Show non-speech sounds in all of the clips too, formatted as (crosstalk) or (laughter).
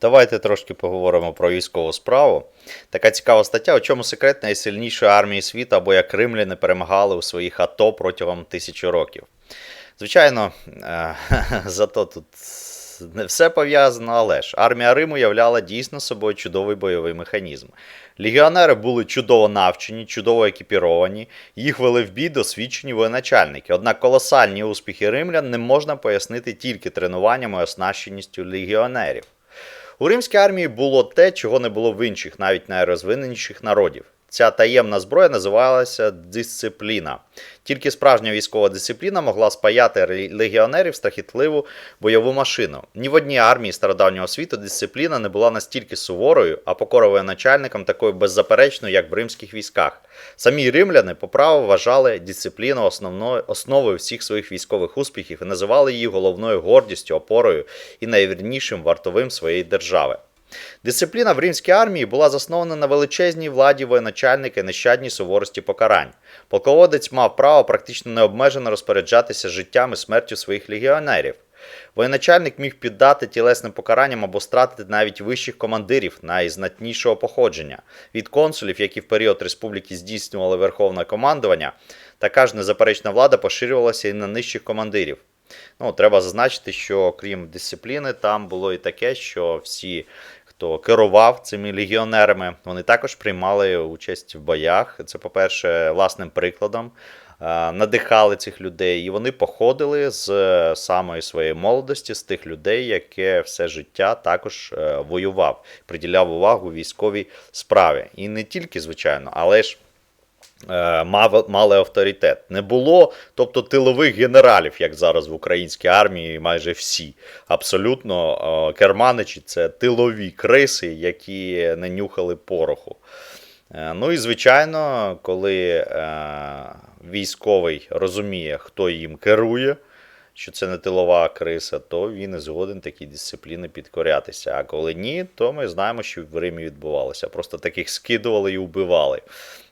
Давайте трошки поговоримо про військову справу. Така цікава стаття, у чому секрет найсильнішої армії світу або як римляни перемагали у своїх АТО протягом тисячі років. Звичайно, е, (laughs) зато тут не все пов'язано, але ж армія Риму являла дійсно собою чудовий бойовий механізм. Легіонери були чудово навчені, чудово екіпіровані, їх вели в бій досвідчені воєначальники. Однак колосальні успіхи римлян не можна пояснити тільки тренуванням і оснащеністю легіонерів. У римській армії було те, чого не було в інших, навіть найрозвиненіших народів. Ця таємна зброя називалася дисципліна. Тільки справжня військова дисципліна могла спаяти легіонерів страхітливу бойову машину. Ні в одній армії стародавнього світу дисципліна не була настільки суворою, а покора воєначальникам такою беззаперечною, як в римських військах. Самі римляни по праву вважали дисципліну основною основою всіх своїх військових успіхів і називали її головною гордістю, опорою і найвірнішим вартовим своєї держави. Дисципліна в римській армії була заснована на величезній владі воєначальника і нещадній суворості покарань. Полководець мав право практично необмежено розпоряджатися життям і смертю своїх легіонерів. Воєначальник міг піддати тілесним покаранням або стратити навіть вищих командирів найзнатнішого походження від консулів, які в період республіки здійснювали верховне командування. Така ж незаперечна влада поширювалася і на нижчих командирів. Ну, треба зазначити, що крім дисципліни, там було і таке, що всі, хто керував цими легіонерами, вони також приймали участь в боях. Це, по-перше, власним прикладом. е, Надихали цих людей, і вони походили з е, самої своєї молодості, з тих людей, яке все життя також е, воював, приділяв увагу військовій справі. І не тільки, звичайно, але ж мали авторитет. Не було, тобто тилових генералів, як зараз в українській армії, майже всі. Абсолютно е, керманичі це тилові криси, які не нюхали пороху. Е, Ну і звичайно, коли е, військовий розуміє, хто їм керує, що це не тилова криса, то він і згоден такій дисципліни підкорятися. А коли ні, то ми знаємо, що в Римі відбувалося. Просто таких скидували і вбивали.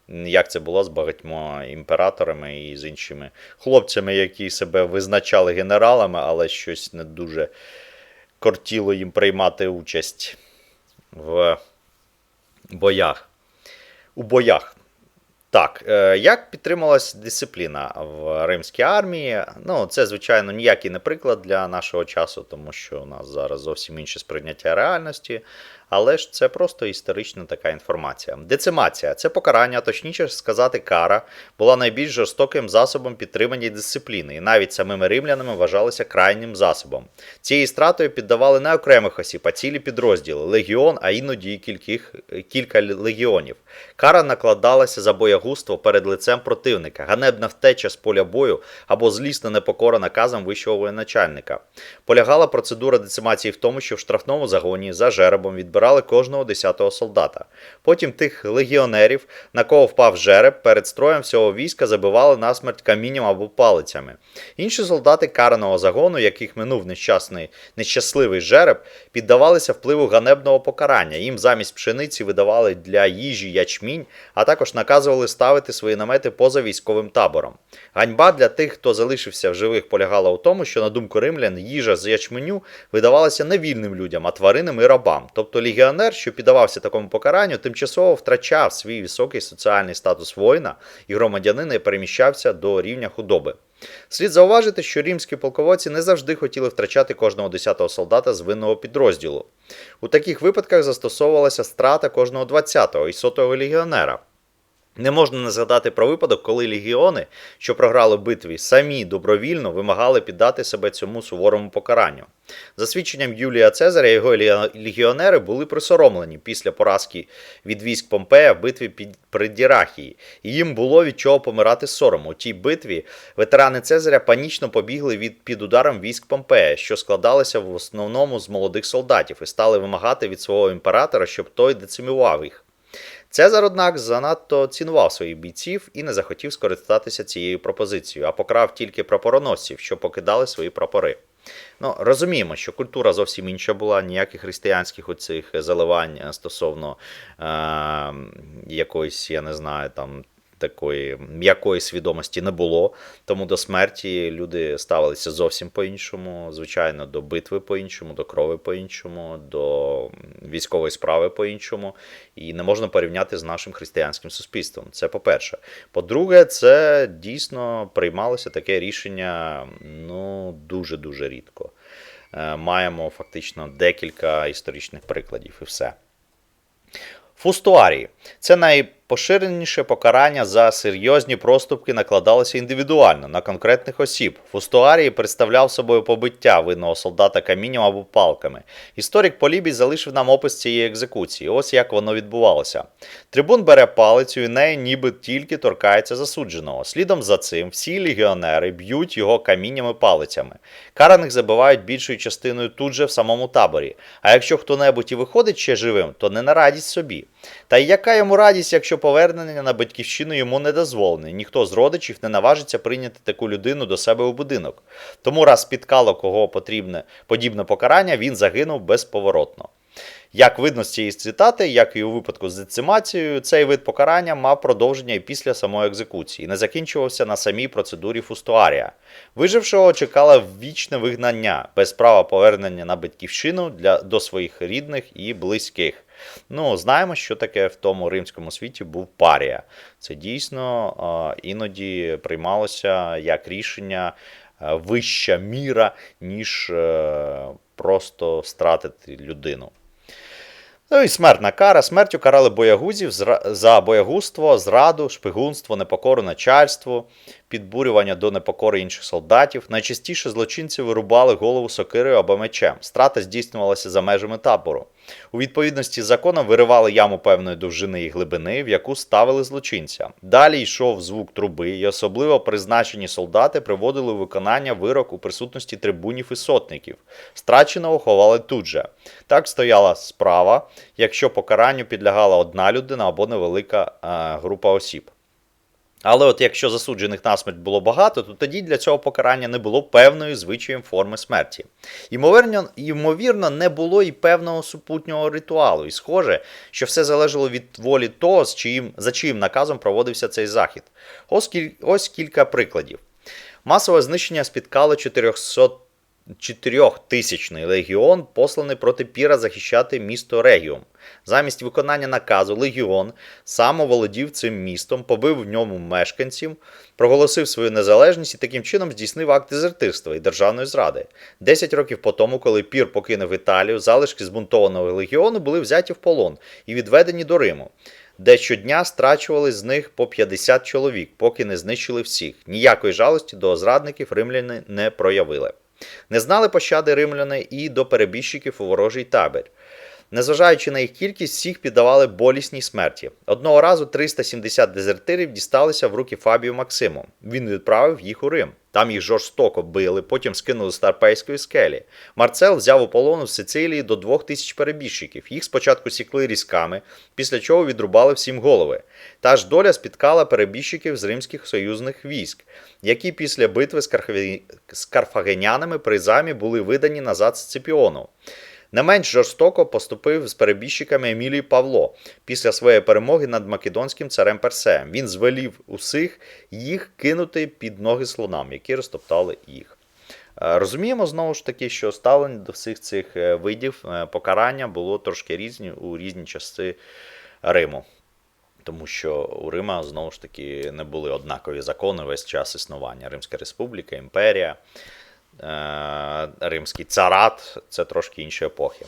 Як це було з багатьма імператорами і з іншими хлопцями, які себе визначали генералами, але щось не дуже кортіло їм приймати участь в боях. У боях. Так, е, як підтрималась дисципліна в римській армії? Ну, це, звичайно, ніякий не приклад для нашого часу, тому що у нас зараз зовсім інше сприйняття реальності. Але ж це просто історична така інформація. Децимація це покарання, точніше сказати, кара, була найбільш жорстоким засобом підтримання дисципліни, і навіть самими римлянами вважалася крайнім засобом. Цією стратою піддавали не окремих осіб, а цілі підрозділи легіон, а іноді і кільких, кілька легіонів. Кара накладалася за боягузтво перед лицем противника, ганебна втеча з поля бою або злісна непокора наказам вищого воєначальника. Полягала процедура децимації в тому, що в штрафному загоні за жеребом відбирали кожного десятого солдата. Потім тих легіонерів, на кого впав жереб, перед строєм всього війська забивали насмерть камінням або палицями. Інші солдати караного загону, яких минув нещасний, нещасливий жереб, піддавалися впливу ганебного покарання. Їм замість пшениці видавали для їжі ячмінь, а також наказували ставити свої намети поза військовим табором. Ганьба для тих, хто залишився в живих, полягала у тому, що, на думку римлян, їжа з ячменю видавалася не вільним людям, а тваринам і рабам. Тобто легіонер, що піддавався такому покаранню, тимчасово втрачав свій високий соціальний статус воїна і громадянина і переміщався до рівня худоби. Слід зауважити, що римські полководці не завжди хотіли втрачати кожного десятого солдата з винного підрозділу. У таких випадках застосовувалася страта кожного 20-го і 100-го легіонера. Не можна не згадати про випадок, коли легіони, що програли битві, самі добровільно вимагали піддати себе цьому суворому покаранню. За свідченням Юлія Цезаря, його легі- легіонери були присоромлені після поразки від військ Помпея в битві під при Дірахії, і їм було від чого помирати з сорому. У тій битві ветерани Цезаря панічно побігли від під ударом військ Помпея, що складалися в основному з молодих солдатів, і стали вимагати від свого імператора, щоб той децимував їх. Цезар, однак, занадто цінував своїх бійців і не захотів скористатися цією пропозицією, а покрав тільки прапороносців, що покидали свої прапори. Ну, розуміємо, що культура зовсім інша була, ніяких християнських оцих заливань е, стосовно е, якоїсь, я не знаю, там такої м'якої свідомості не було. Тому до смерті люди ставилися зовсім по-іншому. Звичайно, до битви по-іншому, до крови по-іншому, до військової справи по-іншому. І не можна порівняти з нашим християнським суспільством. Це по-перше. По-друге, це дійсно приймалося таке рішення ну, дуже-дуже рідко. Е, Маємо фактично декілька історичних прикладів і все. Фустуарії це найпоширеніше покарання за серйозні проступки накладалося індивідуально на конкретних осіб. Фустуарії представляв собою побиття винного солдата камінням або палками. Історик Полібій залишив нам опис цієї екзекуції. Ось як воно відбувалося. Трибун бере палицю і нею ніби тільки торкається засудженого. Слідом за цим всі легіонери б'ють його каміннями палицями. Караних забивають більшою частиною тут же в самому таборі. А якщо хто-небудь і виходить ще живим, то не на радість собі. Та й яка йому радість, якщо повернення на батьківщину йому не дозволене? Ніхто з родичів не наважиться прийняти таку людину до себе у будинок. Тому раз спіткало кого потрібне подібне покарання, він загинув безповоротно. Як видно з цієї цитати, як і у випадку з децимацією, цей вид покарання мав продовження і після самої екзекуції, не закінчувався на самій процедурі фустуарія. Вижившого чекало вічне вигнання без права повернення на батьківщину для, до своїх рідних і близьких. Ну, знаємо, що таке в тому римському світі був парія. Це дійсно іноді приймалося як рішення вища міра, ніж е, просто стратити людину. Ну і смертна кара. Смертю карали боягузів за боягузтво, зраду, шпигунство, непокору начальству, підбурювання до непокори інших солдатів. Найчастіше злочинці вирубали голову сокирою або мечем. Страта здійснювалася за межами табору. У відповідності з законом виривали яму певної довжини і глибини, в яку ставили злочинця. Далі йшов звук труби, і особливо призначені солдати приводили у виконання вирок у присутності трибунів і сотників. Страченого ховали тут же. Так стояла справа, якщо покаранню підлягала одна людина або невелика е, група осіб. Але от якщо засуджених на смерть було багато, то тоді для цього покарання не було певної звичаєм форми смерті. Ймовірно, ймовірно, не було і певного супутнього ритуалу. І схоже, що все залежало від волі того, з чиїм, за чиїм наказом проводився цей захід. Ось, кіль, ось кілька прикладів. Масове знищення спіткало 400 Чотирьохтисячний легіон посланий проти Піра захищати місто Регіум. Замість виконання наказу легіон сам оволодів цим містом, побив в ньому мешканців, проголосив свою незалежність і таким чином здійснив акт дезертирства і державної зради. Десять років по тому, коли Пір покинув Італію, залишки збунтованого легіону були взяті в полон і відведені до Риму. Де щодня страчували з них по 50 чоловік, поки не знищили всіх. Ніякої жалості до зрадників римляни не проявили. Не знали пощади римляни і до перебіжчиків у ворожий табір. Незважаючи на їх кількість, всіх піддавали болісній смерті. Одного разу 370 дезертирів дісталися в руки Фабію Максиму. Він відправив їх у Рим. Там їх жорстоко били, потім скинули з Тарпейської скелі. Марцел взяв у полону з Сицилії до двох тисяч перебіжчиків. Їх спочатку сікли різками, після чого відрубали всім голови. Та ж доля спіткала перебіжчиків з римських союзних військ, які після битви з, карфагенянами при замі були видані назад Сципіону. Не менш жорстоко поступив з перебіжчиками Емілій Павло після своєї перемоги над македонським царем Персеєм. Він звелів усіх їх кинути під ноги слонам, які розтоптали їх. Е, Розуміємо знову ж таки, що ставлення до всіх цих е, видів е, покарання було трошки різні у різні часи Риму. Тому що у Рима знову ж таки не були однакові закони весь час існування. Римська республіка, імперія, Римський царат це трошки інші епохи.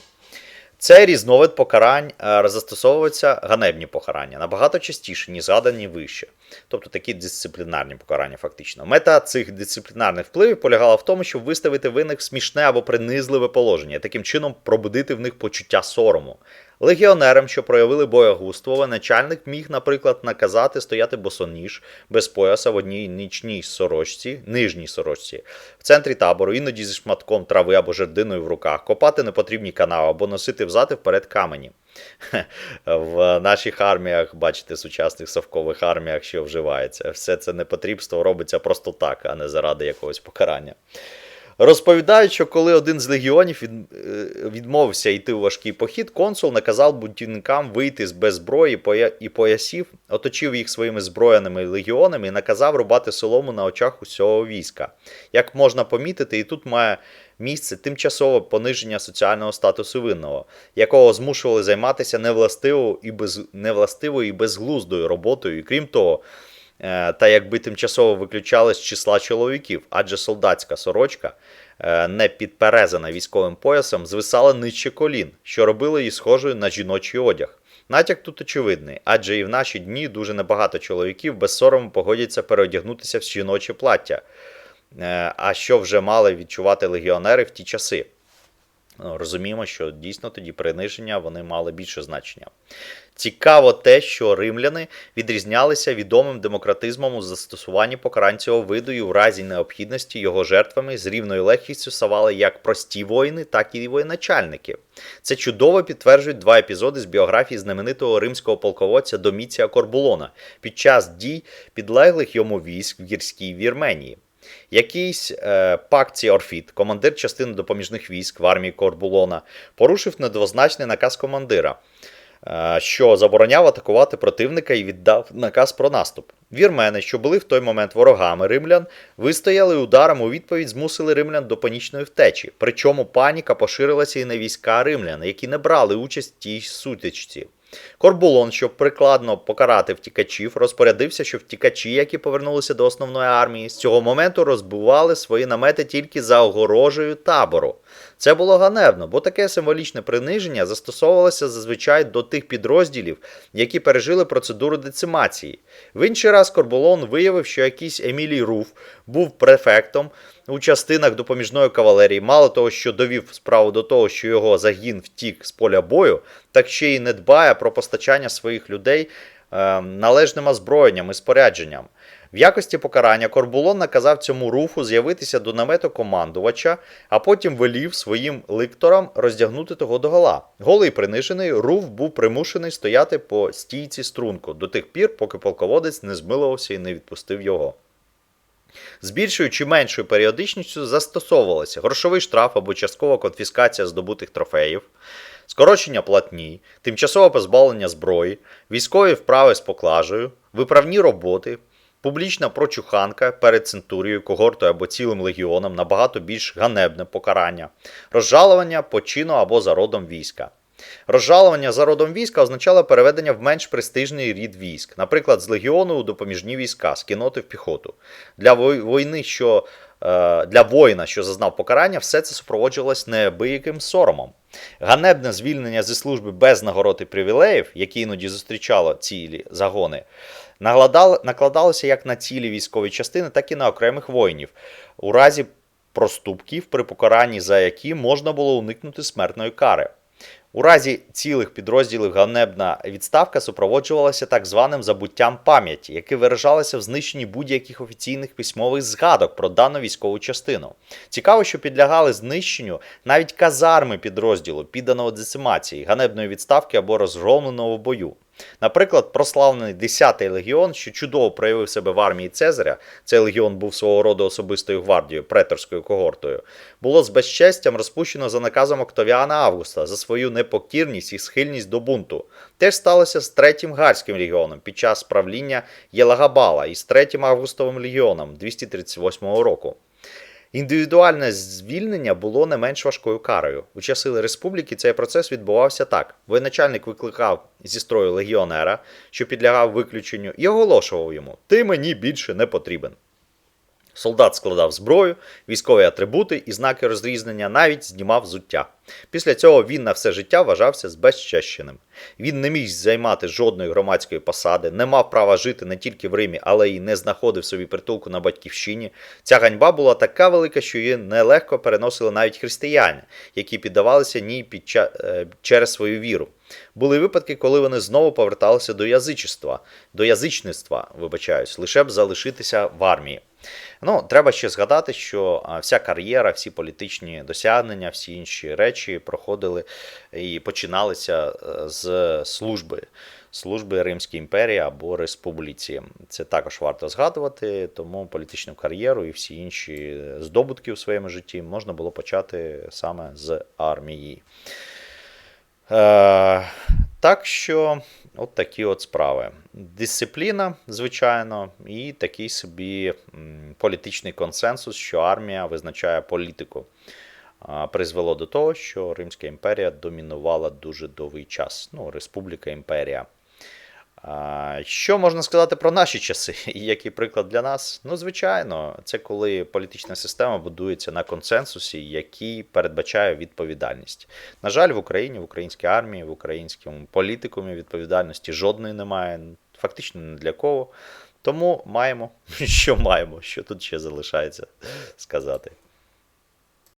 Цей різновид покарань е, застосовуються ганебні покарання набагато частіше, ніж згадані вище. Тобто такі дисциплінарні покарання, фактично. Мета цих дисциплінарних впливів полягала в тому, щоб виставити винних смішне або принизливе положення, таким чином пробудити в них почуття сорому. Легіонерам, що проявили боягузтво, начальник міг, наприклад, наказати стояти босоніж без пояса в одній нічній сорочці, нижній сорочці, в центрі табору, іноді зі шматком трави або жердиною в руках, копати непотрібні канави або носити взад і вперед камені. В наших арміях, бачите, сучасних совкових арміях, що вживається. Все це непотрібство робиться просто так, а не заради якогось покарання. Розповідають, що коли один з легіонів е, відмовився йти у важкий похід, консул наказав бунтівникам вийти з без зброї і поясів, оточив їх своїми зброяними легіонами і наказав рубати солому на очах усього війська. Як можна помітити, і тут має місце тимчасове пониження соціального статусу винного, якого змушували займатися невластивою і, без, невластивою і безглуздою роботою, і крім того, е, та якби тимчасово виключали з числа чоловіків, адже солдатська сорочка, е, не підперезана військовим поясом, звисала нижче колін, що робило її схожою на жіночий одяг. Натяк тут очевидний, адже і в наші дні дуже небагато чоловіків без сорому погодяться переодягнутися в жіноче плаття, а що вже мали відчувати легіонери в ті часи. Ну, Розуміємо, що дійсно тоді приниження вони мали більше значення. Цікаво те, що римляни відрізнялися відомим демократизмом у застосуванні покарань цього виду і в разі необхідності його жертвами з рівною легкістю ставали як прості воїни, так і воєначальники. Це чудово підтверджують два епізоди з біографії знаменитого римського полководця Доміція Корбулона під час дій підлеглих йому військ в гірській Вірменії. Якийсь е, пакці Орфіт, командир частини допоміжних військ в армії Корбулона, порушив недвозначний наказ командира, е, що забороняв атакувати противника і віддав наказ про наступ. Вірмени, що були в той момент ворогами римлян, вистояли ударом у відповідь, змусили римлян до панічної втечі. Причому паніка поширилася і на війська римлян, які не брали участь в тій сутичці. Корбулон, щоб прикладно покарати втікачів, розпорядився, що втікачі, які повернулися до основної армії, з цього моменту розбивали свої намети тільки за огорожею табору. Це було ганебно, бо таке символічне приниження застосовувалося зазвичай до тих підрозділів, які пережили процедуру децимації. В інший раз Корбулон виявив, що якийсь Емілій Руф був префектом у частинах допоміжної кавалерії, мало того, що довів справу до того, що його загін втік з поля бою, так ще й не дбає про постачання своїх людей е, належним озброєнням і спорядженням. В якості покарання Корбулон наказав цьому руфу з'явитися до намету командувача, а потім велів своїм ликторам роздягнути того догола. Голий принижений, руф був примушений стояти по стійці струнку до тих пір, поки полководець не змилувався і не відпустив його. З більшою чи меншою періодичністю застосовувалися грошовий штраф або часткова конфіскація здобутих трофеїв, скорочення платні, тимчасове позбавлення зброї, військові вправи з поклажею, виправні роботи, публічна прочуханка перед центурією, когортою або цілим легіоном набагато більш ганебне покарання, розжалування по чину або за родом війська. Розжалування за родом війська означало переведення в менш престижний рід військ, наприклад, з легіону у допоміжні війська, з кіноти в піхоту. Для війни, що е, для воїна, що зазнав покарання, все це супроводжувалось неабияким соромом. Ганебне звільнення зі служби без нагород і привілеїв, які іноді зустрічало цілі загони, накладалося як на цілі військові частини, так і на окремих воїнів, у разі проступків, при покаранні за які можна було уникнути смертної кари. У разі цілих підрозділів ганебна відставка супроводжувалася так званим забуттям пам'яті, яке виражалося в знищенні будь-яких офіційних письмових згадок про дану військову частину. Цікаво, що підлягали знищенню навіть казарми підрозділу, підданого децимації, ганебної відставки або розгромленого бою. Наприклад, прославлений 10-й легіон, що чудово проявив себе в армії Цезаря, цей легіон був свого роду особистою гвардією, преторською когортою, було з безчестям розпущено за наказом Октавіана Августа за свою непокірність і схильність до бунту. Теж сталося з 3-м Гарським легіоном під час правління Єлагабала і з 3-м Августовим легіоном 238 року. Індивідуальне звільнення було не менш важкою карою. У часи республіки цей процес відбувався так: воєначальник викликав зі строю легіонера, що підлягав виключенню, і оголошував йому: Ти мені більше не потрібен. Солдат складав зброю, військові атрибути і знаки розрізнення, навіть знімав взуття. Після цього він на все життя вважався збезчещеним. Він не міг займати жодної громадської посади, не мав права жити не тільки в Римі, але й не знаходив собі притулку на батьківщині. Ця ганьба була така велика, що її нелегко переносили навіть християни, які піддавалися ній під ча- е, через свою віру. Були випадки, коли вони знову поверталися до язичества, до язичництва, вибачаюсь, лише б залишитися в армії. Ну, треба ще згадати, що вся кар'єра, всі політичні досягнення, всі інші речі проходили і починалися е, з служби. Служби Римської імперії або республіці. Це також варто згадувати, тому політичну кар'єру і всі інші здобутки у своєму житті можна було почати саме з армії. Так що, от такі от справи. Дисципліна, звичайно, і такий собі політичний консенсус, що армія визначає політику. Призвело до того, що Римська імперія домінувала дуже довгий час. Ну, республіка імперія. Що можна сказати про наші часи? (laughs) І який приклад для нас? Ну, звичайно, це коли політична система будується на консенсусі, який передбачає відповідальність. На жаль, в Україні, в українській армії, в українському політикумі відповідальності жодної немає, фактично не для кого. Тому маємо, (laughs) що маємо, що тут ще залишається сказати.